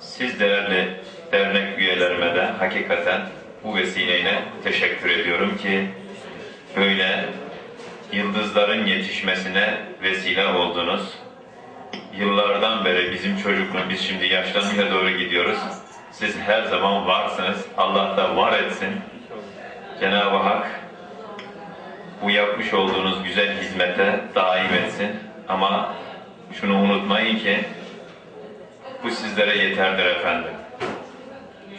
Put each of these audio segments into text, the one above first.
Siz değerli dernek üyelerime de hakikaten bu vesileyle teşekkür ediyorum ki böyle yıldızların yetişmesine vesile oldunuz. Yıllardan beri bizim çocukluğumuz, biz şimdi yaşlanmaya doğru gidiyoruz. Siz her zaman varsınız. Allah da var etsin. Cenab-ı Hak bu yapmış olduğunuz güzel hizmete daim etsin. Ama şunu unutmayın ki bu sizlere yeterdir efendim.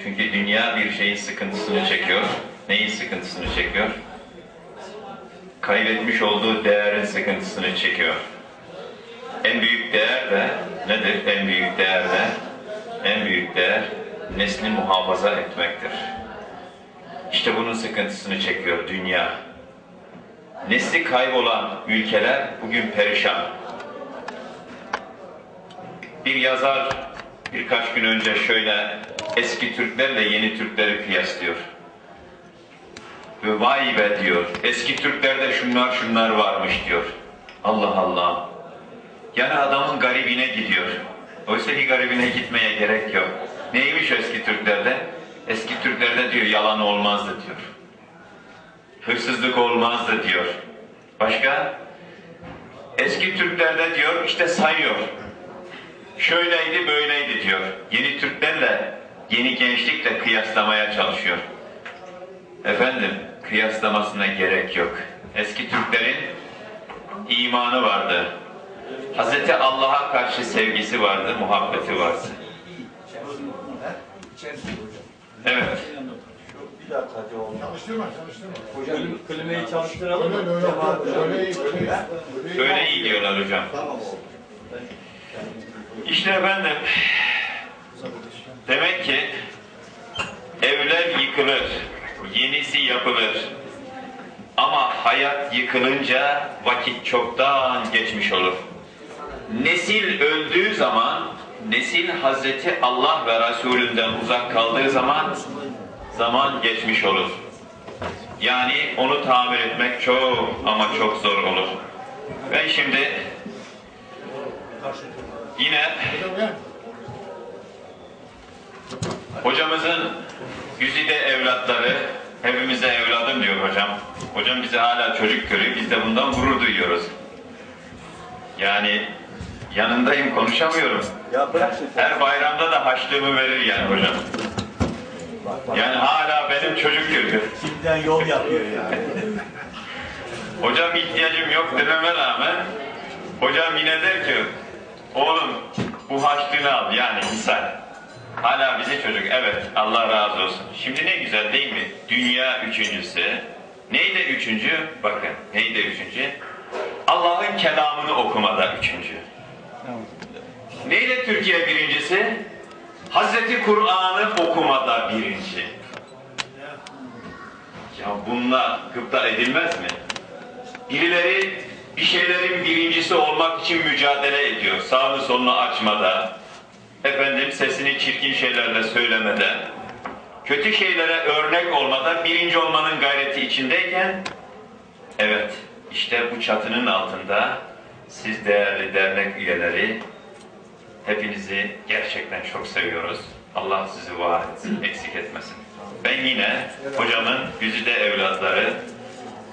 Çünkü dünya bir şeyin sıkıntısını çekiyor. Neyin sıkıntısını çekiyor? Kaybetmiş olduğu değerin sıkıntısını çekiyor. En büyük değer de nedir? En büyük değer de en büyük değer nesli muhafaza etmektir. İşte bunun sıkıntısını çekiyor dünya. Nesli kaybolan ülkeler bugün perişan. Bir yazar birkaç gün önce şöyle eski Türklerle yeni Türkleri kıyaslıyor. Ve vay be diyor, eski Türklerde şunlar şunlar varmış diyor. Allah Allah. Yani adamın garibine gidiyor. Oysa ki garibine gitmeye gerek yok. Neymiş eski Türklerde? Eski Türklerde diyor yalan olmazdı diyor. Hırsızlık olmazdı diyor. Başka? Eski Türklerde diyor işte sayıyor. Şöyleydi böyleydi diyor. Yeni Türklerle, yeni gençlikle kıyaslamaya çalışıyor. Efendim, kıyaslamasına gerek yok. Eski Türklerin imanı vardı. Hazreti Allah'a karşı sevgisi vardı, muhabbeti vardı. Evet. Bir dakika oğlum. Çalıştırma, çalıştırma. Hocam klimayı çalıştıralım mı? öyle öyle öyle iyi, öyle. Öyle diyorlar hocam. Tamam. İşte efendim, demek ki evler yıkılır, yenisi yapılır. Ama hayat yıkılınca vakit çoktan geçmiş olur. Nesil öldüğü zaman, nesil Hazreti Allah ve Resulünden uzak kaldığı zaman, zaman geçmiş olur. Yani onu tamir etmek çok ama çok zor olur. Ben şimdi yine. Hocamızın güzide evlatları, hepimize evladım diyor hocam. Hocam bizi hala çocuk görüyor, biz de bundan gurur duyuyoruz. Yani yanındayım, konuşamıyorum. Ya bırak şimdi. Her bayramda da haçlığımı verir yani hocam. Yani hala benim çocuk görüyor. Şimdiden yol yapıyor yani. Hocam ihtiyacım yok dememe rağmen hocam yine der ki oğlum bu haçlığını al yani misal. Hala bize çocuk evet Allah razı olsun. Şimdi ne güzel değil mi? Dünya üçüncüsü. Neydi üçüncü? Bakın neydi üçüncü? Allah'ın kelamını okumada üçüncü. Neydi Türkiye birincisi? Hazreti Kur'an'ı okumada birinci. Ya bununla gıpta edilmez mi? Birileri bir şeylerin birincisi olmak için mücadele ediyor. Sağını solunu açmada, efendim sesini çirkin şeylerle söylemede, kötü şeylere örnek olmada birinci olmanın gayreti içindeyken, evet işte bu çatının altında siz değerli dernek üyeleri, hepinizi gerçekten çok seviyoruz. Allah sizi var etsin, eksik etmesin. Ben yine hocamın güzide evlatları,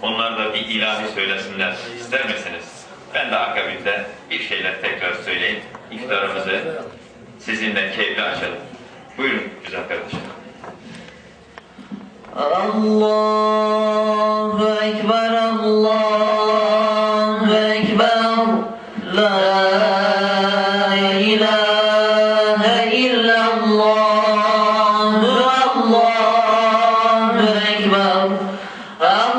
onlar da bir ilahi söylesinler. İster misiniz? Ben de akabinde bir şeyler tekrar söyleyeyim. İftarımızı sizinle keyifli açalım. Buyurun güzel kardeşim. Allahu Ekber, Allahu Ekber, La ilahe illallah, Allahu Ekber, Allahu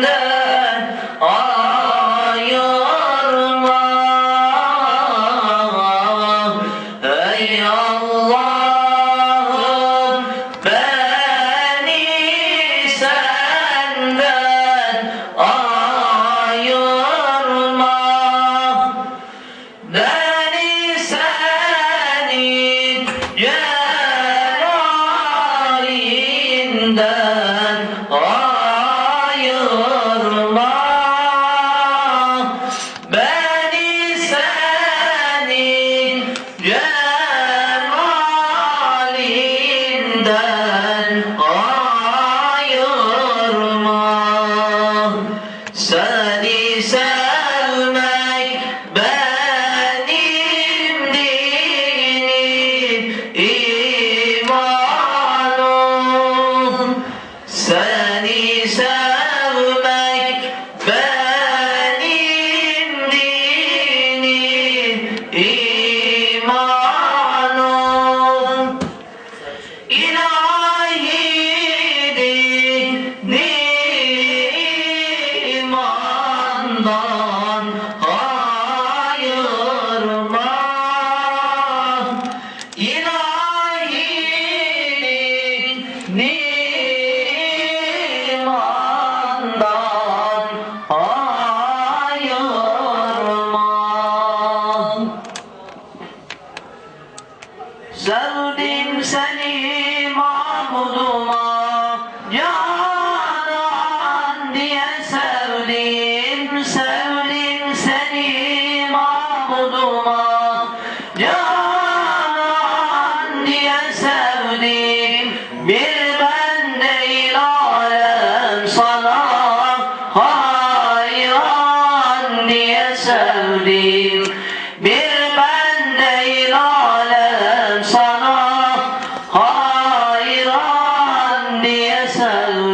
the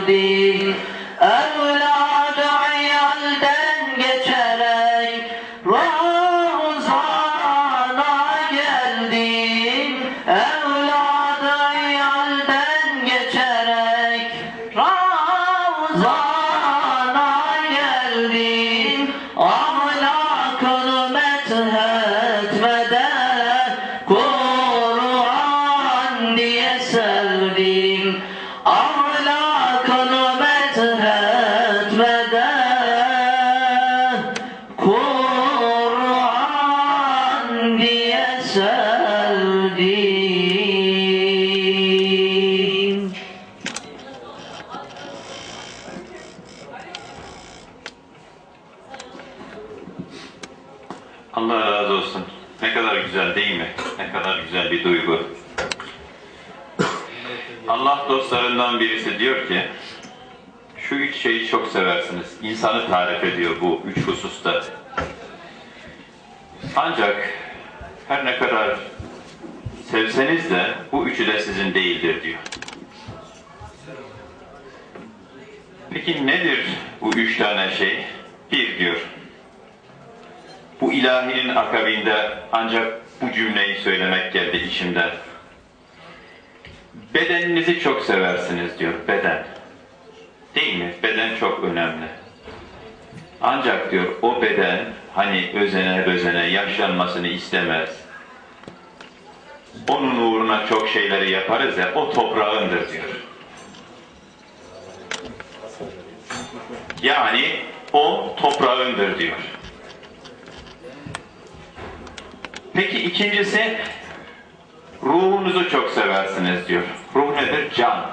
mevdi geçerek Ramazan'a geldim. Evladı geçerek Ramazan'a geldim. seversiniz. İnsanı tarif ediyor bu üç hususta. Ancak her ne kadar sevseniz de bu üçü de sizin değildir diyor. Peki nedir bu üç tane şey? Bir diyor. Bu ilahinin akabinde ancak bu cümleyi söylemek geldi içimden. Bedeninizi çok seversiniz diyor, beden. Değil mi? Beden çok önemli. Ancak diyor o beden hani özene özene yaşlanmasını istemez. Onun uğruna çok şeyleri yaparız ya o toprağındır diyor. Yani o toprağındır diyor. Peki ikincisi ruhunuzu çok seversiniz diyor. Ruh nedir? Can.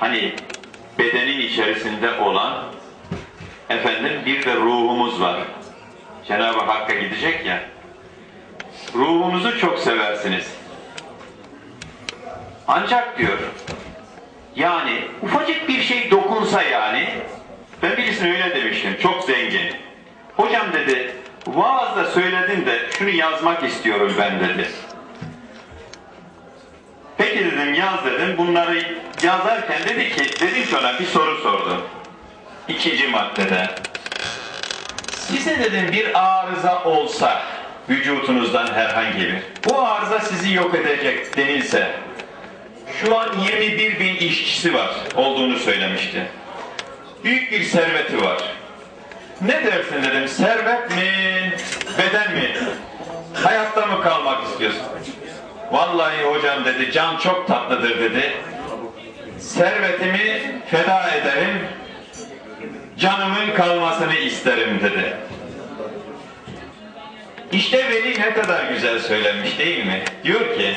Hani bedenin içerisinde olan efendim bir de ruhumuz var. Cenab-ı Hakk'a gidecek ya. Ruhunuzu çok seversiniz. Ancak diyor yani ufacık bir şey dokunsa yani ben birisine öyle demiştim çok zengin. Hocam dedi vaazda söyledin de şunu yazmak istiyorum ben dedi. Peki dedim yaz dedim bunları yazarken dedi ki dedim ki ona bir soru sordum. İkinci maddede. Size dedim bir arıza olsa vücutunuzdan herhangi bir bu arıza sizi yok edecek denilse şu an 21 bin işçisi var olduğunu söylemişti. Büyük bir serveti var. Ne dersin dedim servet mi Vallahi hocam dedi can çok tatlıdır dedi. Servetimi feda ederim. Canımın kalmasını isterim dedi. İşte Veli ne kadar güzel söylemiş değil mi? Diyor ki